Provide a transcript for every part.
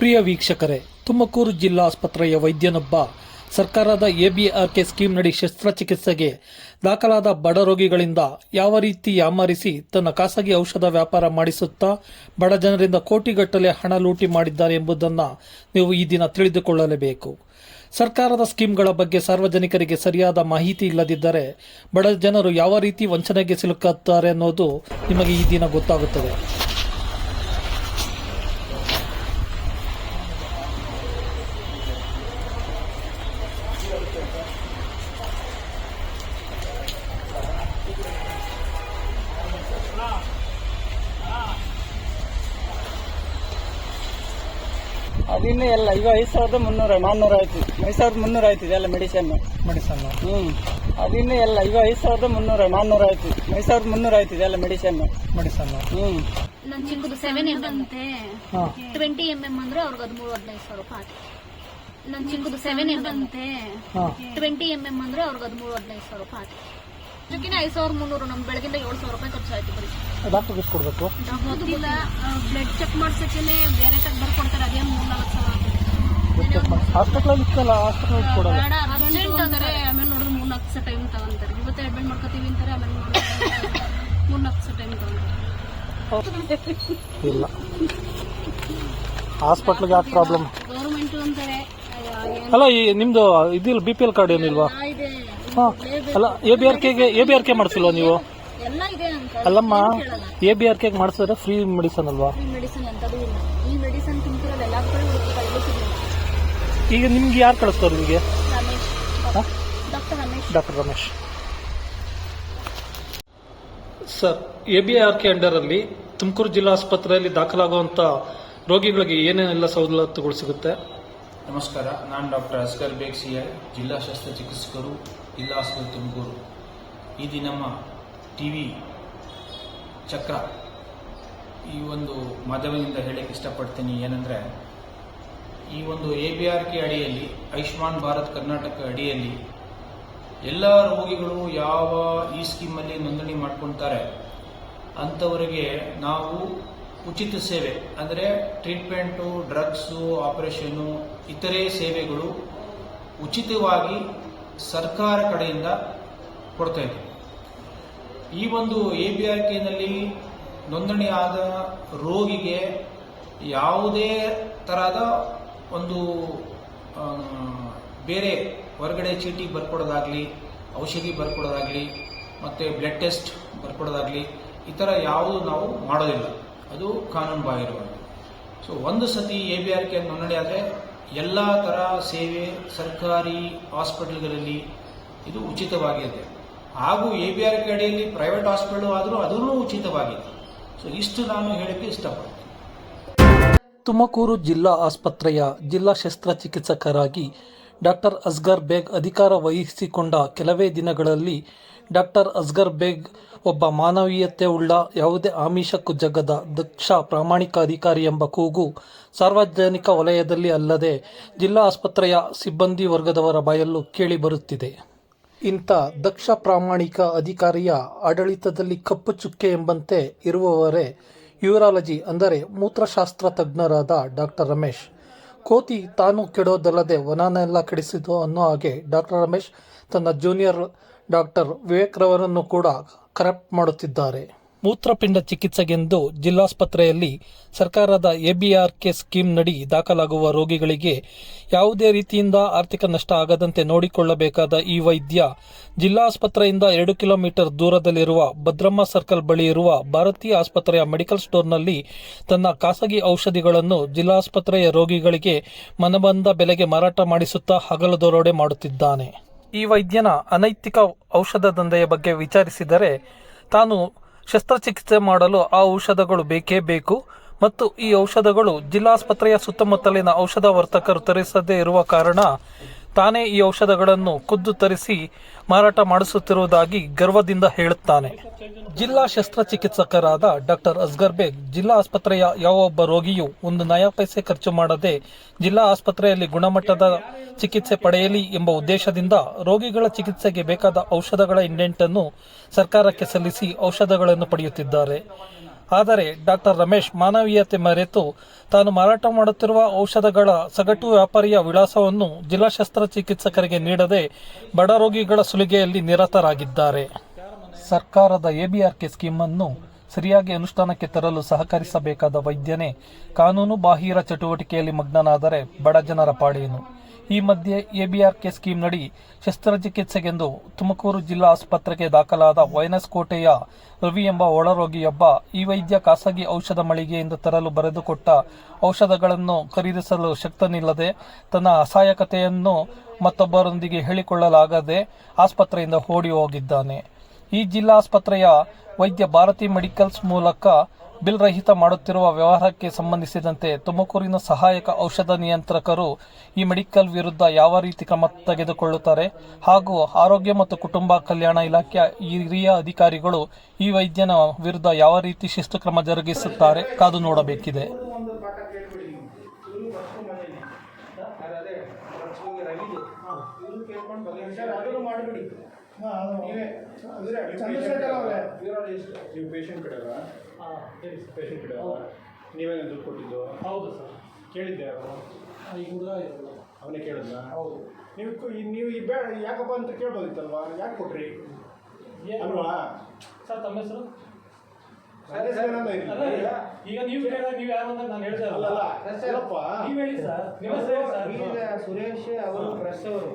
ಪ್ರಿಯ ವೀಕ್ಷಕರೇ, ತುಮಕೂರು ಜಿಲ್ಲಾ ಆಸ್ಪತ್ರೆಯ ವೈದ್ಯನೊಬ್ಬ, ಸರ್ಕಾರದ ಎಬಿಆರ್ಕೆ ಸ್ಕೀಮ್ನಡಿ ಶಸ್ತ್ರಚಿಕಿತ್ಸೆಗೆ ದಾಖಲಾದ ಬಡ ರೋಗಿಗಳಿಂದ ಯಾವ ರೀತಿ ಯಾಮಾರಿಸಿ ತನ್ನ ಖಾಸಗಿ ಔಷಧ ವ್ಯಾಪಾರ ಮಾಡಿಸುತ್ತಾ ಬಡ ಜನರಿಂದ ಕೋಟಿಗಟ್ಟಲೆ ಹಣ ಲೂಟಿ ಮಾಡಿದ್ದಾರೆ ಎಂಬುದನ್ನು ನೀವು ಈ ದಿನ ತಿಳಿದುಕೊಳ್ಳಲೇಬೇಕು. ಸರ್ಕಾರದ ಸ್ಕೀಮ್ಗಳ ಬಗ್ಗೆ ಸಾರ್ವಜನಿಕರಿಗೆ ಸರಿಯಾದ ಮಾಹಿತಿ ಇಲ್ಲದಿದ್ದರೆ ಬಡ ಜನರು ಯಾವ ರೀತಿ ವಂಚನೆಗೆ ಸಿಲುಕುತ್ತಾರೆ ಅನ್ನೋದು ನಿಮಗೆ ಈ ದಿನ ಗೊತ್ತಾಗುತ್ತದೆ. ಅದಿನ್ನೂ ಎಲ್ಲ ಈಗ ಐದು ಸಾವಿರದ ಮುನ್ನೂರ ನಾನ್ನೂರ ಆಯ್ತು. ಐದು ಸಾವಿರದ ಮುನ್ನೂರ ಆಯ್ತು ಇದೆಲ್ಲ ಮೆಡಿಸನ್ ಮೆಡಿಸನ್ ಹ್ಮ್. ಅದಿನ್ನೂ ಎಲ್ಲ ಈಗ ಐದು ಸಾವಿರದ ಮುನ್ನೂರ ನಾನ್ನೂರ ಆಯ್ತು. ಐದು ಸಾವಿರದ ಮುನ್ನೂರ ಆಯ್ತು ಇದೆಲ್ಲ ಮೆಡಿಸನ್ ಮೆಡಿಸನ್ ಹ್ಮ್. ನನ್ನ ಚಿಕ್ಕದು ಸೆವೆನ್ ಎಂ ಅಂತೆ. ಟ್ವೆಂಟಿ ಎಂ ಎಂ ಅಂದ್ರೆ ಅವ್ರಿಗೆ ಹದಿಮೂರು ಹದಿನೈದು ಸಾವಿರ ರೂಪಾಯಿ ನನ್ನ ನನ್ ಚಿಕ್ಕದು ಸೆವೆನ್ ಎಂ ಅಂತೆ. ಟ್ವೆಂಟಿ ಎಂ ಎಂ ಅಂದ್ರೆ ಅವ್ರಿಗೆ ಹದಿಮೂರು ಹದಿನೈದು ಸಾವಿರ ರೂಪಾಯಿ ಇದಕ್ಕಿಂತ ಐದು ಸಾವಿರ ಮುನ್ನೂರು ನಮ್ ಬೆಳಗಿಂದ ಏಳು ಸಾವಿರ ರೂಪಾಯಿ ಖರ್ಚಾಯ್ತು ಬರೀ. ಡಾಕ್ಟರ್ ಎಷ್ಟು ಕೊಡಬೇಕು? ಗೊತ್ತಿಲ್ಲ ಬ್ಲಡ್ ಚೆಕ್ ಮಾಡ್ಸಕ್ಕೆ ಬೇರೆ ತಗ ಬರ್ಕೊಡ್ತಾರೆ ಅದೇನು ಮೂರ್ ನಾಲ್ಕು ಸಾವಿರ ಹಾಸ್ಪಿಟ್ಲಲ್ಲಿ ಇತ್ತಲ್ಲ ಹಾಸ್ಪಿಟಲ್ ಕೊಡಲ್ಲ? ಬೇಡ ಅರ್ಜೆಂಟ್ ಅಂತಾರೆ ಆಮೇಲೆ ನೋಡಿದ್ರೆ ಮೂರ್ ನಾಲ್ಕು ದಿವಸ ಟೈಮ್ ತಗೊಂತಾರೆ. ಇವತ್ತು ಅಡ್ಮಿಟ್ ಮಾಡ್ಕೋತೀವಿ ಅಂತಾರೆ ಆಮೇಲೆ ಮೂರ್ ನಾಲ್ಕು ದಿವಸ ಟೈಮ್ ತಗೊಂತಾರೆ. ಇಲ್ಲ. ಹಾಸ್ಪಿಟ್ಲ್ಗೆ ಯಾಕೆ ಪ್ರಾಬ್ಲಮ್ ಗೌರ್ಮೆಂಟ್ ಅಂತಾರೆ ಅಲ್ಲ ಈ ನಿಮ್ದು ಇದಿಲ್ಲ ಬಿ ಪಿ ಎಲ್ ಕಾರ್ಡ್ ಏನಿಲ್ವಾ? ಹಾ. ಅಲ್ಲ ಎ ಬಿ ಆರ್ ಕೆಗೆ ಎ ಬಿ ಆರ್ ಕೆ ಮಾಡಿಸಿಲ್ವ ನೀವು? ಎಲ್ಲ ಇದೆ ಅಂತ. ಅಲ್ಲಮ್ಮ ಎ ಬಿ ಆರ್ ಕೆಗೆ ಮಾಡಿಸಿದ್ರೆ ಫ್ರೀ ಮೆಡಿಸನ್ ಅಲ್ವಾ? ಈ ಮೆಡಿಸಿನ್ ಅಂತದೂ ಇಲ್ಲ. ಈ ಮೆಡಿಸಿನ್ ತಿಂತಿರೋದು ಎಲ್ಲ ಕಡೆ ಹುಡುಕಿ ಸಿಗಲ್ಲ ಈಗ ನಿಮ್ಗೆ ಯಾರು ಕಳಿಸ್ತಾರೆ ನಿಮಗೆ? ರಮೇಶ್. ಹಾ? Doctor Ramesh. Doctor Ramesh. Sir A B R K ಅಂಡರಲ್ಲಿ Tumakuru ಜಿಲ್ಲಾ ಆಸ್ಪತ್ರೆಯಲ್ಲಿ ದಾಖಲಾಗುವಂತ ರೋಗಿಗಳಿಗೆ ಏನೇನೆಲ್ಲ ಸವಲತ್ತುಗಳು ಸಿಗುತ್ತೆ? ನಮಸ್ಕಾರ ನಾನು doctor Askar Baig C I ಜಿಲ್ಲಾ ಶಸ್ತ್ರಚಿಕಿತ್ಸಕರು ಜಿಲ್ಲಾ ಆಸ್ಪತ್ರೆ ತುಮಕೂರು. ಇದು ನಮ್ಮ ಟಿ ವಿ ಚಕ್ರ. ಈ ಒಂದು ಮಾಧ್ಯಮದಿಂದ ಹೇಳಕ್ಕೆ ಇಷ್ಟಪಡ್ತೀನಿ ಏನಂದರೆ, ಈ ಒಂದು ಎ ಬಿ ಆರ್ ಕೆ ಅಡಿಯಲ್ಲಿ, ಆಯುಷ್ಮಾನ್ ಭಾರತ್ ಕರ್ನಾಟಕ ಅಡಿಯಲ್ಲಿ ಎಲ್ಲ ರೋಗಿಗಳು ಯಾವ ಈ ಸ್ಕೀಮಲ್ಲಿ ನೋಂದಣಿ ಮಾಡ್ಕೊತಾರೆ ಅಂಥವರಿಗೆ ನಾವು ಉಚಿತ ಸೇವೆ, ಅಂದರೆ ಟ್ರೀಟ್ಮೆಂಟು, ಡ್ರಗ್ಸು ಆಪರೇಷನ್ನು ಇತರೆ ಸೇವೆಗಳು ಉಚಿತವಾಗಿ ಸರ್ಕಾರ ಕಡೆಯಿಂದ ಕೊಡ್ತಾ ಇದೆ ಈ ಒಂದು ಎ ಬಿ ಆರ್ ಕೆನಲ್ಲಿ ನೋಂದಣಿ ಆದ ರೋಗಿಗೆ ಯಾವುದೇ ತರಹದ ಒಂದು ಬೇರೆ ಹೊರಗಡೆ ಚೀಟಿ ಬರ್ಕೊಡೋದಾಗಲಿ, ಔಷಧಿ ಬರ್ಕೊಡೋದಾಗಲಿ, ಮತ್ತೆ ಬ್ಲಡ್ ಟೆಸ್ಟ್ ಬರ್ಕೊಡೋದಾಗಲಿ, ಈ ಥರ ಯಾವುದು ನಾವು ಮಾಡೋದಿಲ್ಲ. ಅದು ಕಾನೂನು ಬಾಹಿರವಾಗಿ ಸೊ ಒಂದು ಸತಿ ಎ ಬಿ ಆರ್ ಕೆ ನೋಂದಣಿ ಆದರೆ ಎಲ್ಲ ಥರ ಸೇವೆ ಸರ್ಕಾರಿ ಹಾಸ್ಪಿಟಲ್ಗಳಲ್ಲಿ ಇದು ಉಚಿತವಾಗಿದೆ. ಹಾಗೂ ಎ ಬಿ ಆರ್ ಅಡಿಯಲ್ಲಿ ಪ್ರೈವೇಟ್ ಹಾಸ್ಪಿಟಲ್ ಆದರೂ ಅದೂ ಉಚಿತವಾಗಿದೆ. ಸೊ ಇಷ್ಟು ನಾನು ಹೇಳಕ್ಕೆ ಇಷ್ಟಪಡ್ತೀನಿ. ತುಮಕೂರು ಜಿಲ್ಲಾ ಆಸ್ಪತ್ರೆಯ ಜಿಲ್ಲಾ ಶಸ್ತ್ರಚಿಕಿತ್ಸಕರಾಗಿ ಡಾಕ್ಟರ್ ಅಸ್ಗರ್ ಬೇಗ್ ಅಧಿಕಾರ ವಹಿಸಿಕೊಂಡ ಕೆಲವೇ ದಿನಗಳಲ್ಲಿ ಡಾಕ್ಟರ್ ಅಸ್ಗರ್ ಬೇಗ್ ಒಬ್ಬ ಮಾನವೀಯತೆ ಉಳ್ಳ ಯಾವುದೇ ಆಮಿಷಕ್ಕೂ ಜಗದ ದಕ್ಷ ಪ್ರಾಮಾಣಿಕ ಅಧಿಕಾರಿ ಎಂಬ ಕೂಗು ಸಾರ್ವಜನಿಕ ವಲಯದಲ್ಲಿ ಅಲ್ಲದೆ ಜಿಲ್ಲಾ ಆಸ್ಪತ್ರೆಯ ಸಿಬ್ಬಂದಿ ವರ್ಗದವರ ಬಾಯಲ್ಲೂ ಕೇಳಿಬರುತ್ತಿದೆ ಇಂಥ ದಕ್ಷ ಪ್ರಾಮಾಣಿಕ ಅಧಿಕಾರಿಯ ಆಡಳಿತದಲ್ಲಿ ಕಪ್ಪು ಚುಕ್ಕೆ ಎಂಬಂತೆ ಇರುವವರೇ ಯೂರಾಲಜಿ ಅಂದರೆ ಮೂತ್ರಶಾಸ್ತ್ರ ತಜ್ಞರಾದ ಡಾಕ್ಟರ್ ರಮೇಶ್. ಕೋತಿ ತಾನು ಕೆಡೋದಲ್ಲದೆ ವನನೆಲ್ಲ ಕೆಡಿಸಿದ್ದು ಅನ್ನೋ ಹಾಗೆ ಡಾಕ್ಟರ್ ರಮೇಶ್ ತನ್ನ ಜೂನಿಯರ್ ಡಾಕ್ಟರ್ ವಿವೇಕ್ ರವರನ್ನು ಕೂಡ ಕರಪ್ಟ್ ಮಾಡುತ್ತಿದ್ದಾರೆ. ಮೂತ್ರಪಿಂಡ ಚಿಕಿತ್ಸೆಗೆಂದು ಜಿಲ್ಲಾಸ್ಪತ್ರೆಯಲ್ಲಿ ಸರ್ಕಾರದ ಎಬಿಆರ್ಕೆ ಸ್ಕೀಮ್ ನಡಿ ದಾಖಲಾಗುವ ರೋಗಿಗಳಿಗೆ ಯಾವುದೇ ರೀತಿಯಿಂದ ಆರ್ಥಿಕ ನಷ್ಟ ಆಗದಂತೆ ನೋಡಿಕೊಳ್ಳಬೇಕಾದ ಈ ವೈದ್ಯ ಜಿಲ್ಲಾಸ್ಪತ್ರೆಯಿಂದ ಎರಡು ಕಿಲೋಮೀಟರ್ ದೂರದಲ್ಲಿರುವ ಭದ್ರಮ್ಮ ಸರ್ಕಲ್ ಬಳಿ ಇರುವ ಭಾರತೀಯ ಆಸ್ಪತ್ರೆಯ ಮೆಡಿಕಲ್ ಸ್ಟೋರ್ನಲ್ಲಿ ತನ್ನ ಖಾಸಗಿ ಔಷಧಿಗಳನ್ನು ಜಿಲ್ಲಾಸ್ಪತ್ರೆಯ ರೋಗಿಗಳಿಗೆ ಮನಬಂದ ಬೆಲೆಗೆ ಮಾರಾಟ ಮಾಡಿಸುತ್ತಾ ಹಗಲು ದೊರೋಡೆ ಮಾಡುತ್ತಿದ್ದಾನೆ. ಈ ವೈದ್ಯನ ಅನೈತಿಕ ಔಷಧ ದಂಧೆಯ ಬಗ್ಗೆ ವಿಚಾರಿಸಿದರೆ ತಾನು ಶಸ್ತ್ರಚಿಕಿತ್ಸೆ ಮಾಡಲು ಆ ಔಷಧಗಳು ಬೇಕೇ ಬೇಕು ಮತ್ತು ಈ ಔಷಧಗಳು ಜಿಲ್ಲಾಸ್ಪತ್ರೆಯ ಸುತ್ತಮುತ್ತಲಿನ ಔಷಧ ವರ್ತಕರು ತರಿಸದೇ ಇರುವ ಕಾರಣ ತಾನೇ ಈ ಔಷಧಗಳನ್ನು ಖುದ್ದು ತರಿಸಿ ಮಾರಾಟ ಮಾಡಿಸುತ್ತಿರುವುದಾಗಿ ಗರ್ವದಿಂದ ಹೇಳುತ್ತಾನೆ. ಜಿಲ್ಲಾ ಶಸ್ತ್ರಚಿಕಿತ್ಸಕರಾದ ಡಾಕ್ಟರ್ ಅಸ್ಗರ್ ಬೇಗ್ ಜಿಲ್ಲಾ ಆಸ್ಪತ್ರೆಯ ಯಾವೊಬ್ಬ ರೋಗಿಯು ಒಂದು ನಯಾ ಪೈಸೆ ಖರ್ಚು ಮಾಡದೆ ಜಿಲ್ಲಾ ಆಸ್ಪತ್ರೆಯಲ್ಲಿ ಗುಣಮಟ್ಟದ ಚಿಕಿತ್ಸೆ ಪಡೆಯಲಿ ಎಂಬ ಉದ್ದೇಶದಿಂದ ರೋಗಿಗಳ ಚಿಕಿತ್ಸೆಗೆ ಬೇಕಾದ ಔಷಧಗಳ ಇಂಡೆಂಟನ್ನು ಸರ್ಕಾರಕ್ಕೆ ಸಲ್ಲಿಸಿ ಔಷಧಗಳನ್ನು ಪಡೆಯುತ್ತಿದ್ದಾರೆ. ಆದರೆ ಡಾಕ್ಟರ್ ರಮೇಶ್ ಮಾನವೀಯತೆ ಮರೆತು ತಾನು ಮಾರಾಟ ಮಾಡುತ್ತಿರುವ ಔಷಧಗಳ ಸಗಟು ವ್ಯಾಪಾರಿಯ ವಿಳಾಸವನ್ನು ಜಿಲ್ಲಾ ಶಸ್ತ್ರಚಿಕಿತ್ಸಕರಿಗೆ ನೀಡದೆ ಬಡ ರೋಗಿಗಳ ಸುಲಿಗೆಯಲ್ಲಿ ನಿರತರಾಗಿದ್ದಾರೆ. ಸರ್ಕಾರದ ಎಬಿಆರ್ಕೆ ಸ್ಕೀಮ್ ಅನ್ನು ಸರಿಯಾಗಿ ಅನುಷ್ಠಾನಕ್ಕೆ ತರಲು ಸಹಕರಿಸಬೇಕಾದ ವೈದ್ಯನೇ ಕಾನೂನು ಬಾಹಿರ ಚಟುವಟಿಕೆಯಲ್ಲಿ ಮಗ್ನನಾದರೆ ಬಡ ಜನರ ಪಾಡೇನು ಈ ಮಧ್ಯೆ ಎಬಿಆರ್ಕೆ ಸ್ಕೀಮ್ನಡಿ ಶಸ್ತ್ರಚಿಕಿತ್ಸೆಗೆಂದು ತುಮಕೂರು ಜಿಲ್ಲಾ ಆಸ್ಪತ್ರೆಗೆ ದಾಖಲಾದ ವೈನಸ್ ಕೋಟೆಯ ರವಿ ಎಂಬ ಒಳರೋಗಿಯೊಬ್ಬ ಈ ವೈದ್ಯ ಖಾಸಗಿ ಔಷಧ ಮಳಿಗೆಯಿಂದ ತರಲು ಬರೆದುಕೊಟ್ಟ ಔಷಧಗಳನ್ನು ಖರೀದಿಸಲು ಶಕ್ತನಿಲ್ಲದೆ ತನ್ನ ಅಸಹಾಯಕತೆಯನ್ನು ಮತ್ತೊಬ್ಬರೊಂದಿಗೆ ಹೇಳಿಕೊಳ್ಳಲಾಗದೆ ಆಸ್ಪತ್ರೆಯಿಂದ ಓಡಿ ಹೋಗಿದ್ದಾನೆ. ಈ ಜಿಲ್ಲಾ ಆಸ್ಪತ್ರೆಯ ವೈದ್ಯ ಭಾರತಿ ಮೆಡಿಕಲ್ಸ್ ಮೂಲಕ ಬಿಲ್ ರಹಿತ ಮಾಡುತ್ತಿರುವ ವ್ಯವಹಾರಕ್ಕೆ ಸಂಬಂಧಿಸಿದಂತೆ ತುಮಕೂರಿನ ಸಹಾಯಕ ಔಷಧ ನಿಯಂತ್ರಕರು ಈ ಮೆಡಿಕಲ್ ವಿರುದ್ಧ ಯಾವ ರೀತಿ ಕ್ರಮ ತೆಗೆದುಕೊಳ್ಳುತ್ತಾರೆ ಹಾಗೂ ಆರೋಗ್ಯ ಮತ್ತು ಕುಟುಂಬ ಕಲ್ಯಾಣ ಇಲಾಖೆಯ ಹಿರಿಯ ಅಧಿಕಾರಿಗಳು ಈ ವೈದ್ಯನ ವಿರುದ್ಧ ಯಾವ ರೀತಿ ಶಿಸ್ತು ಕ್ರಮ ಜರುಗಿಸುತ್ತಾರೆ ಕಾದು ನೋಡಬೇಕಿದೆ. ನೀವು ಸರ್ ನೀವೇ ಅಂದ್ರೆ ಚಂದ್ರಶೇಖರ್ ಅವರೇ. ಇರೋರು ಎಷ್ಟು ನೀವು ಪೇಷಂಟ್ ಕಡೆ ಪೇಷಂಟ್ ಕಡೆ ನೀವೇನು ದುಡ್ಡು ಕೊಟ್ಟಿದ್ದು? ಹೌದು ಸರ್. ಕೇಳಿದ್ದೆ ಅವರು ಈ ಹುಡುಗ ಅವನೇ ಕೇಳಿದ್ನ? ಹೌದು. ನೀವು ಈ- ನೀವು ಈ ಬೇಡ ಯಾಕಪ್ಪ ಅಂತ ಕೇಳ್ಬೋದಿತ್ತಲ್ವಾ? ಯಾಕೆ ಕೊಟ್ರಿ? ಅಲ್ವಾ? ಸರ್ ತಮ್ಮ ಹೆಸರು? ನನ್ನ ಹೆಸರೇನೋ ಇರ್ಲಿ. ಈಗ ನೀವು ಕೇಳಿದಾಗ ನೀವು ಯಾರು ಅಂತ ನಾನು ಹೇಳ್ತಾ ಹೇಳಿ ಸರ್. ನಿಮ್ಮ ಹೆಸರು ಹೇಳಿ ಸರ್. ಸುರೇಶ್ ಅವರು ಪ್ರೆಸ್ ಅವರು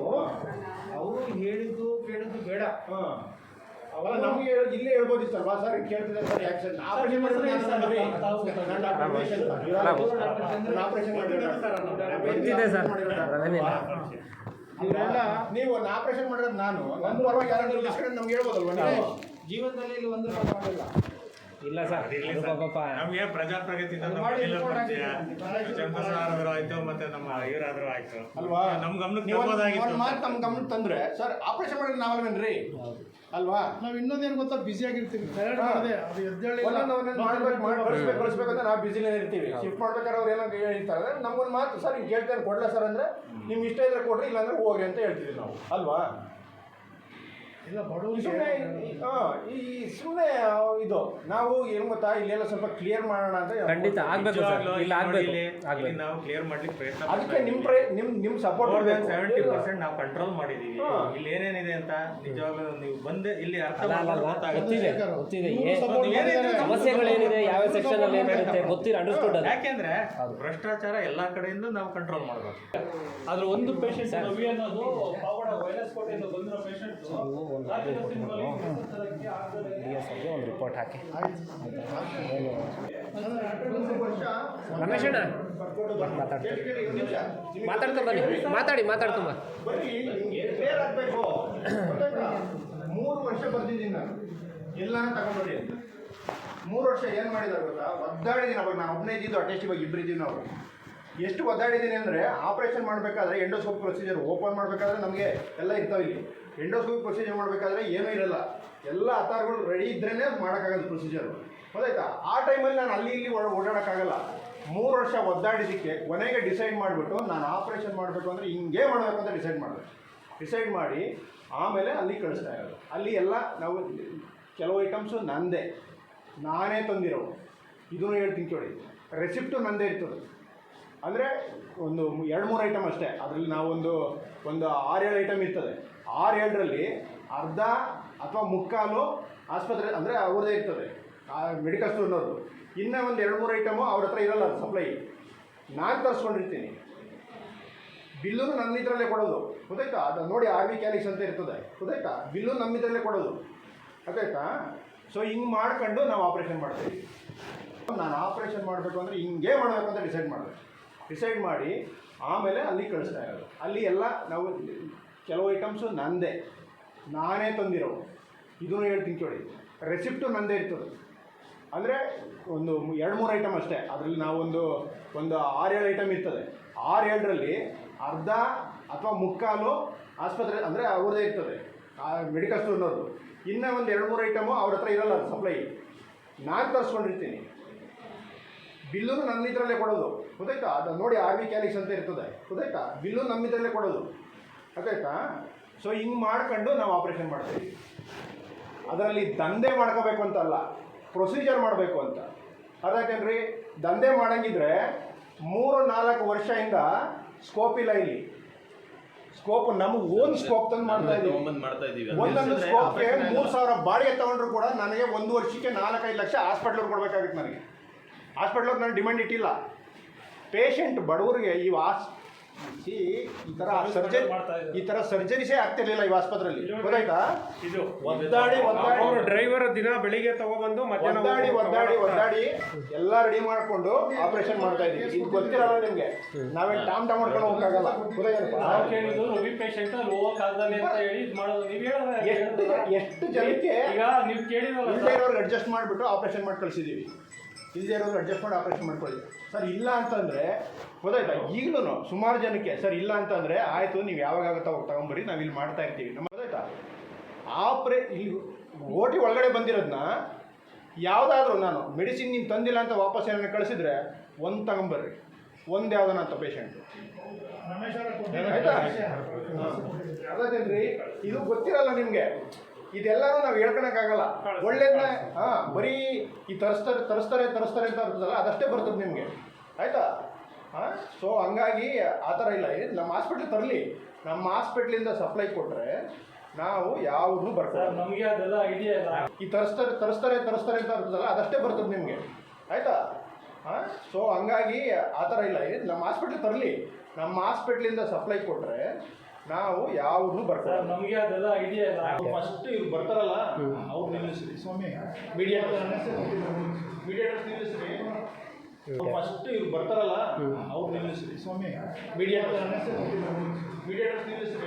ಅವರು ಹೇಳಿದ್ದು ಕೇಳಿದ್ದು ಬೇಡ. ಹಾಂ. ಅವಾಗ ನಮಗೆ ಇಲ್ಲೇ ಹೇಳ್ಬೋದಿತ್ತಲ್ವಾ ಸರ್? ಕೇಳ್ತಿದ್ದಾರೆ ಸರ್ ಯಾಕೆ ಸರ್ ಆಪರೇಷನ್ ಮಾಡಿದ್ರೆ ನಾನು ಸರ್ ರವಿ. ನಾನು ಡಾಕ್ಟರ್ ರಮೇಶ್ ಅಂತ. ನಾನು ಆಪರೇಷನ್ ಮಾಡಿರೋದು. ಗೊತ್ತಿದೆ ಸರ್. ಇವರೆಲ್ಲ ನೀವು ಒಂದು ಆಪರೇಷನ್ ಮಾಡಿರೋದು ನಾನು. ನನ್ನ ಪರವಾಗಿ ಯಾರು ನಮ್ಗೆ ಹೇಳ್ಬೋದಲ್ವಾ? ನೀವು? ಜೀವನದಲ್ಲಿ ಇಲ್ಲಿ ಒಂದು ರೂಪಾಯಿ ಮಾಡಿಲ್ಲ. ಇಲ್ಲ ಸರ್. ನಮಗೆ ಪ್ರಜಾಪ್ರಗತಿ. ಚಂದ್ರಸಾರಾದ್ರು ಆಯ್ತು ಮತ್ತೆ ನಮ್ಮ ಇವರಾದ್ರು ಆಯ್ತು. ಅಲ್ವಾ? ನಮ್ ಗಮನಕ್ಕೆ ಒಂದು- ಮಾತು ನಮ್ಮ ಗಮನಕ್ಕೆ ತಂದ್ರೆ ಸರ್ ಆಪರೇಷನ್ ಮಾಡಿದ್ರೆ ನಾವಲ್ವೇನ್ರಿ? ಅಲ್ವಾ? ನಾವು ಇನ್ನೊಂದೇನು ಗೊತ್ತಾ? ಬಿಸಿ ಆಗಿರ್ತೀವಿ. ಕಳಿಸ್ಬೇಕು ಕಳಿಸ್ಬೇಕು ಅಂತ ನಾವು ಬಿಸಿಲೇ ಇರ್ತೀವಿ. ಶಿಫ್ಟ್ ಮಾಡ್ಬೇಕಾದ್ರೆ ಅವ್ರು ಏನಂತ ಹೇಳ್ತಾರೆ ನಮ್ಗೊಂದು ಮಾತು ಸರ್ ಹಿಂಗೆ ಹೇಳ್ತೇನೆ ಕೊಡ್ಲಾ ಸರ್ ಅಂದ್ರೆ ನಿಮ್ಗೆ ಇಷ್ಟ ಇದ್ರೆ ಕೊಡ್ರಿ ಇಲ್ಲಾಂದ್ರೆ ಹೋಗಿ ಅಂತ ಹೇಳ್ತೀವಿ ನಾವು. ಅಲ್ವಾ? ಸುಮ್ಮನೆ ಈ ಸುಮ್ಮನೆ ಇದು ನಾವು ಏನು ಗೊತ್ತಾ ಇಲ್ಲೆಲ್ಲ ಸ್ವಲ್ಪ ಕ್ಲಿಯರ್ ಮಾಡೋಣ ಅಂತ ಖಂಡಿತ ಆಗ್ಬೇಕು ಸರ್. ಇಲ್ಲ ಆಗ್ಬೇಕು. ಇಲ್ಲಿ ನಾವು ಕ್ಲಿಯರ್ ಮಾಡ್ಲಿಕ್ಕೆ ಪ್ರಯತ್ನ ಅದಕ್ಕೆ ನಿಮ್ಮ ಪ್ರಯ ನಿಮ್ ನಿಮ್ಮ ಸಪೋರ್ಟ್ ದನ್ ಸೆವೆಂಟಿ ಪರ್ಸೆಂಟ್ ನಾವು ಕಂಟ್ರೋಲ್ ಮಾಡಿದೀವಿ ಹಾ. ಇಲ್ಲಿ ಏನೇನಿದೆ ಅಂತ ನಿಜವಾಗ್ಲೂ ನೀವು ಬಂದೆ ಇಲ್ಲಿ ಅರ್ಥ ಗೊತ್ತಿದೆ. ಗೊತ್ತಿದೆ. ಸಮಸ್ಯೆಗಳೇನಿದೆ ಯಾವ ಸೆಕ್ಷನ್ ಅಲ್ಲಿ ಏನಿರುತ್ತೆ ಗೊತ್ತಿಲ್ಲ ಅಂಡರ್ಸ್ಟುಡ್ ಯಾಕೆಂದ್ರೆ ಭ್ರಷ್ಟಾಚಾರ ಎಲ್ಲಾ ಕಡೆಯಿಂದ ನಾವು ಕಂಟ್ರೋಲ್ ಮಾಡಬೇಕು. ಆದ್ರೆ ಒಂದು ಪೇಷಂಟ್ ರವಿ ಅನ್ನೋದು ಪಾವಡ ವೈರಸ್ ಕೋಟೆಯಿಂದ ಬಂದಿರೋ ಪೇಷಂಟ್ ಒಂದು ರಿಪೋರ್ಟ್ ಹಾಕಿ. ವರ್ಷ ರಮೇಶ್ ಅಣ್ಣ ಕೇಳಿ, ಕೇಳಿ, ಒಂದು ನಿಮಿಷ. ನಿಮಗೆ ಮಾತಾಡ್ತಾ ಬನ್ನಿ ಮಾತಾಡಿ ಮಾತಾಡ್ತಮ್ಮ ಮೂರು ವರ್ಷ ಬರ್ತಿದ್ದೀನಿ ನಾನು. ಎಲ್ಲಾನು ತಗೊಂಡ್ಬರ್ರಿ ಅಂತ. ಮೂರು ವರ್ಷ ಏನು ಮಾಡಿದಾರೆ ಗೊತ್ತಾ? ಒದ್ದಾಡಿದ್ದೀನಿ ಅವಾಗ. ನಾನು ಒಬ್ಬನೇ ಇದ್ದಿದ್ದು ಅಟ್ಲೀಸ್ಟ್ ಇವಾಗ ಇಬ್ಬರು ಇದ್ದೀವಿ ನಾವು. ಎಷ್ಟು ಒದ್ದಾಡಿದ್ದೀನಿ ಅಂದರೆ ಆಪ್ರೇಷನ್ ಮಾಡಬೇಕಾದ್ರೆ ಎಂಡೋಸ್ಕೋಪ್ ಪ್ರೊಸೀಜರ್ ಓಪನ್ ಮಾಡಬೇಕಾದ್ರೆ ನಮಗೆ ಎಲ್ಲ ಇರ್ತಾವೆ ಇಲ್ಲಿ. ಎಂಡೋಸ್ಕೋಪ್ ಪ್ರೊಸೀಜರ್ ಮಾಡಬೇಕಾದ್ರೆ ಏನೂ ಇರಲ್ಲ. ಎಲ್ಲ ಅತಾರ್ಗಳು ರೆಡಿ ಇದ್ರೇ ಮಾಡೋಕ್ಕಾಗಲ್ಲ ಪ್ರೊಸೀಜರ್ ಗೊತ್ತಾಯ್ತಾ? ಆ ಟೈಮಲ್ಲಿ ನಾನು ಅಲ್ಲಿ ಇಲ್ಲಿ ಓಡ- ಓಡಾಡೋಕ್ಕಾಗಲ್ಲ. ಮೂರು ವರ್ಷ ಒದ್ದಾಡಿದ್ದಕ್ಕೆ ಕೊನೆಗೆ ಡಿಸೈಡ್ ಮಾಡಿಬಿಟ್ಟು ನಾನು ಆಪ್ರೇಷನ್ ಮಾಡಬೇಕು ಅಂದರೆ ಹಿಂಗೆ ಮಾಡಬೇಕು ಅಂತ ಡಿಸೈಡ್ ಮಾಡಿದೆ. ಡಿಸೈಡ್ ಮಾಡಿ ಆಮೇಲೆ ಅಲ್ಲಿ ಕಳಿಸ್ತಾ ಇರೋದು. ಅಲ್ಲಿ ಎಲ್ಲ ನಾವು ಕೆಲವು ಐಟಮ್ಸು ನಂದೇ. ನಾನೇ ತಂದಿರೋ ಇದನ್ನು ಹೇಳ್ತೀನಿ ಕೇಳಿ. ರೆಸಿಪ್ಟು ನಂದೇ ಇರ್ತದೆ. ಅಂದರೆ ಒಂದು ಎರಡು ಮೂರು ಐಟಮ್ ಅಷ್ಟೇ. ಅದರಲ್ಲಿ ನಾವೊಂದು ಒಂದು ಆರೇಳು ಐಟಮ್ ಇರ್ತದೆ. ಆರು ಏಳರಲ್ಲಿ ಅರ್ಧ ಅಥವಾ ಮುಕ್ಕಾಲು ಆಸ್ಪತ್ರೆ ಅಂದರೆ ಅವ್ರದ್ದೇ ಇರ್ತದೆ. ಮೆಡಿಕಲ್ ಸ್ಟೋರ್ನವ್ರದ್ದು ಇನ್ನೂ ಒಂದು ಎರಡು ಮೂರು ಐಟಮು ಅವ್ರ ಹತ್ರ ಇರಲ್ಲ ಸಪ್ಲೈ ನಾನು ತರಿಸ್ಕೊಂಡಿರ್ತೀನಿ. ಬಿಲ್ಲು ನನ್ನ ಇದರಲ್ಲೇ ಕೊಡೋದು. ಗೊತ್ತಾಯ್ತಾ? ಅದು ನೋಡಿ ಆರ್ ವಿ ಕ್ಯಾಲಿಕ್ಸ್ ಅಂತ ಇರ್ತದೆ. ಗೊತ್ತಾಯ್ತಾ? ಬಿಲ್ಲು ನಮ್ಮ ಇದರಲ್ಲೇ ಕೊಡೋದು. ಗೊತ್ತಾಯ್ತಾ? ಸೊ ಹಿಂಗೆ ಮಾಡ್ಕೊಂಡು ನಾವು ಆಪ್ರೇಷನ್ ಮಾಡ್ತೀವಿ. ನಾನು ಆಪ್ರೇಷನ್ ಮಾಡಬೇಕು ಅಂದರೆ ಹಿಂಗೆ ಮಾಡಬೇಕು ಅಂತ ಡಿಸೈಡ್ ಮಾಡಬೇಕು ಡಿಸೈಡ್ ಮಾಡಿ ಆಮೇಲೆ ಅಲ್ಲಿ ಕಳಿಸ್ತಾ ಇರೋದು. ಅಲ್ಲಿ ಎಲ್ಲ ನಾವು ಕೆಲವು ಐಟಮ್ಸು ನಂದೇ. ನಾನೇ ತಂದಿರೋ ಇದನ್ನು ಹೇಳ್ತೀನಿ ಕೇಳಿ. ರೆಸಿಪ್ಟು ನಂದೇ ಇರ್ತದೆ. ಅಂದರೆ ಒಂದು ಎರಡು ಮೂರು ಐಟಮ್ ಅಷ್ಟೇ. ಅದರಲ್ಲಿ ನಾವೊಂದು ಒಂದು ಆರೇಳು ಐಟಮ್ ಇರ್ತದೆ. ಆರು ಏಳರಲ್ಲಿ ಅರ್ಧ ಅಥವಾ ಮುಕ್ಕಾಲು ಆಸ್ಪತ್ರೆ ಅಂದರೆ ಅವ್ರದ್ದೇ ಇರ್ತದೆ. ಆ ಮೆಡಿಕಲ್ ಸ್ಟೋರ್ನವ್ರದ್ದು ಇನ್ನೂ ಒಂದು ಎರಡು ಮೂರು ಐಟಮು ಅವ್ರ ಹತ್ರ ಇರಲ್ಲ ಸಪ್ಲೈ ನಾನು ತರಿಸ್ಕೊಂಡಿರ್ತೀನಿ. ಬಿಲ್ಲು ನನ್ನ ಇದರಲ್ಲೇ ಕೊಡೋದು. ಗೊತ್ತಾಯ್ತಾ? ಅದು ನೋಡಿ ಆರ್ ವಿ ಕ್ಯಾಲಿಕ್ಸ್ ಅಂತ ಇರ್ತದೆ. ಗೊತ್ತಾಯ್ತಾ? ಬಿಲ್ಲು ನಮ್ಮ ಇದರಲ್ಲೇ ಕೊಡೋದು. ಗೊತ್ತಾಯ್ತಾ ಸೊ ಹಿಂಗೆ ಮಾಡ್ಕೊಂಡು ನಾವು ಆಪ್ರೇಷನ್ ಮಾಡ್ತೀವಿ. ಅದರಲ್ಲಿ ದಂಧೆ ಮಾಡ್ಕೋಬೇಕು ಅಂತ ಅಲ್ಲ ಪ್ರೊಸೀಜರ್ ಮಾಡಬೇಕು ಅಂತ. ಅದಾಕೇನ್ರಿ ದಂಧೆ ಮಾಡಂಗಿದ್ರೆ ಮೂರು ನಾಲ್ಕು ವರ್ಷದಿಂದ ಸ್ಕೋಪ್ ಇಲ್ಲ ಇಲ್ಲಿ. ಸ್ಕೋಪ್ ನಮ್ಗೆ ಓನ್ ಸ್ಕೋಪ್ ತಂದು ಮಾಡ್ತಾ ಇದೀವಿ. ಒಂದೊಂದು ಸ್ಕೋಪ್ಗೆ ಮೂರು ಸಾವಿರ ಬಾಡಿಗೆ ತಗೊಂಡ್ರು ಕೂಡ ನನಗೆ ಒಂದು ವರ್ಷಕ್ಕೆ ನಾಲ್ಕೈದು ಲಕ್ಷ ಹಾಸ್ಪಿಟ್ಲವ್ರು ಕೊಡಬೇಕಾಗಿತ್ತು ನನಗೆ. ಹಾಸ್ಪಿಟ್ಲವ್ರು ನಾನು ಡಿಮ್ಯಾಂಡ್ ಇಟ್ಟಿಲ್ಲ. ಪೇಷಂಟ್ ಬಡವರಿಗೆ ಈ ವಾಸ್ ಈ ಈ ಥರ ಸರ್ಜರಿ ಈ ತರ ಸರ್ಜರಿಸೇ ಆಗ್ತಿರ್ಲಿಲ್ಲ ಈ ಆಸ್ಪತ್ರೆಯಲ್ಲಿ. ಗೊತ್ತಾಯ್ತಾ? ಇದು ಒದ್ದಾಡಿ ಒದ್ದಾಡಿ. ಅವರು ಡ್ರೈವರ್ ದಿನ ಬೆಳಿಗ್ಗೆ ತಗೊಬಂದು ಮಧ್ಯಾಹ್ನ ಒದ್ದಾಡಿ ಒದ್ದಾಡಿ ಒದ್ದಾಡಿ ಎಲ್ಲ ರೆಡಿ ಮಾಡ್ಕೊಂಡು ಆಪರೇಷನ್ ಮಾಡ್ತಾ ಇದೀವಿ ಇದು ಗೊತ್ತಿರಲ್ಲ ನಿಮ್ಗೆ. ನಾವೇನ್ ಟಾಮ್ ಟಾಮ್ ಮಾಡ್ಕೊಂಡು ಹೋಗಕ್ಕಾಗಲ್ಲ. ಎಷ್ಟು ಎಷ್ಟು ಜನಕ್ಕೆ ಈಗ ನೀವು ಇರೋರ್ಗೆ ಅಡ್ಜಸ್ಟ್ ಮಾಡಿಬಿಟ್ಟು ಆಪರೇಷನ್ ಮಾಡಿ ಕಳಿಸಿದ್ದೀವಿ. ಇಲ್ಲದೆ ಇರೋದು ಅಡ್ಜಸ್ಟ್ ಮಾಡಿ ಆಪರೇಷನ್ ಮಾಡ್ಕೊಳ್ಳಿ. ಸರ್ ಇಲ್ಲ ಅಂತಂದರೆ ಗೊತ್ತಾಯ್ತಾ? ಈಗಲೂ ಸುಮಾರು ಜನಕ್ಕೆ ಸರ್ ಇಲ್ಲ ಅಂತಂದರೆ ಆಯಿತು ನೀವು ಯಾವಾಗ ಆಗುತ್ತಾ ಹೋಗಿ ತಗೊಂಬರಿ ನಾವು ಇಲ್ಲಿ ಮಾಡ್ತಾ ಇರ್ತೀವಿ. ನಮ್ಮ ಗೊತ್ತಾಯ್ತಾ? ಆಪ್ರೇ ಇಲ್ಲಿ ಓಟಿ ಒಳಗಡೆ ಬಂದಿರೋದನ್ನ ಯಾವುದಾದ್ರೂ ನಾನು ಮೆಡಿಸಿನ್ ನೀನು ತಂದಿಲ್ಲ ಅಂತ ವಾಪಸ್ ಏನಾದ್ರು ಕಳಿಸಿದ್ರೆ ಒಂದು ತಗೊಂಬರ್ರಿ. ಒಂದು ಯಾವ್ದಾನ ಅಂತ ಪೇಷಂಟು ಆಯ್ತಾ? ಅದೇನ್ರಿ ಇದು ಗೊತ್ತಿರಲ್ಲ ನಿಮ್ಗೆ. ಇದೆಲ್ಲನೂ ನಾವು ಹೇಳ್ಕೊಳಕ್ಕಾಗಲ್ಲ. ಒಳ್ಳೇದನ್ನ ಹಾ ಬರೀ ಈ ತರಿಸ್ತಾರೆ ತರಿಸ್ತಾರೆ ತರಿಸ್ತಾರೆ ಅಂತ ಇರ್ತದಲ್ಲ ಅದಷ್ಟೇ ಬರ್ತದೆ ನಿಮಗೆ. ಆಯ್ತಾ? ಹಾಂ ಸೊ ಹಂಗಾಗಿ ಆ ಥರ ಇಲ್ಲ. ನಮ್ಮ ಹಾಸ್ಪಿಟ್ಲ್ ತರಲಿ. ನಮ್ಮ ಹಾಸ್ಪಿಟ್ಲಿಂದ ಸಪ್ಲೈ ಕೊಟ್ಟರೆ ನಾವು ಯಾವುದನ್ನು ಬರ್ತಾರೆ ನಮಗೆ ಅದೆಲ್ಲ ಐಡಿಯಾ ಇಲ್ಲ. ಈ ತರಿಸ್ತಾರೆ ತರಿಸ್ತಾರೆ ತರಿಸ್ತಾರೆ ಅಂತ ಇರ್ತದಲ್ಲ ಅದಷ್ಟೇ ಬರ್ತದೆ ನಿಮಗೆ. ಆಯ್ತಾ? ಹಾಂ ಸೊ ಹಂಗಾಗಿ ಆ ಥರ ಇಲ್ಲ. ನಮ್ಮ ಹಾಸ್ಪಿಟ್ಲ್ ತರಲಿ. ನಮ್ಮ ಹಾಸ್ಪಿಟ್ಲಿಂದ ಸಪ್ಲೈ ಕೊಟ್ಟರೆ ನಾವು ಯಾವ್ದು ಬರ್ತಾರೆ ನಮಗೆ ಅದೆಲ್ಲ ಐಡಿಯಾ ಇಲ್ಲ. ಫಸ್ಟ್ ಇವ್ರು ಬರ್ತಾರಲ್ಲ ಅವ್ರು ನಿಲ್ಲಿಸ್ರಿ. ಸ್ವಾಮಿ ಮೀಡಿಯೇಟರ್ ಮೀಡಿಯೇಟರ್ಸ್ ನಿಲ್ಲಿಸ್ರಿ. ಫಸ್ಟ್ ಇವ್ರು ಬರ್ತಾರಲ್ಲ ಅವ್ರು ನಿಲ್ಲಿಸ್ರಿ. ಸ್ವಾಮಿ ಮೀಡಿಯೇಟರ್ ಮೀಡಿಯೇಟರ್ಸ್ ನಿಲ್ಲಿಸ್ರಿ.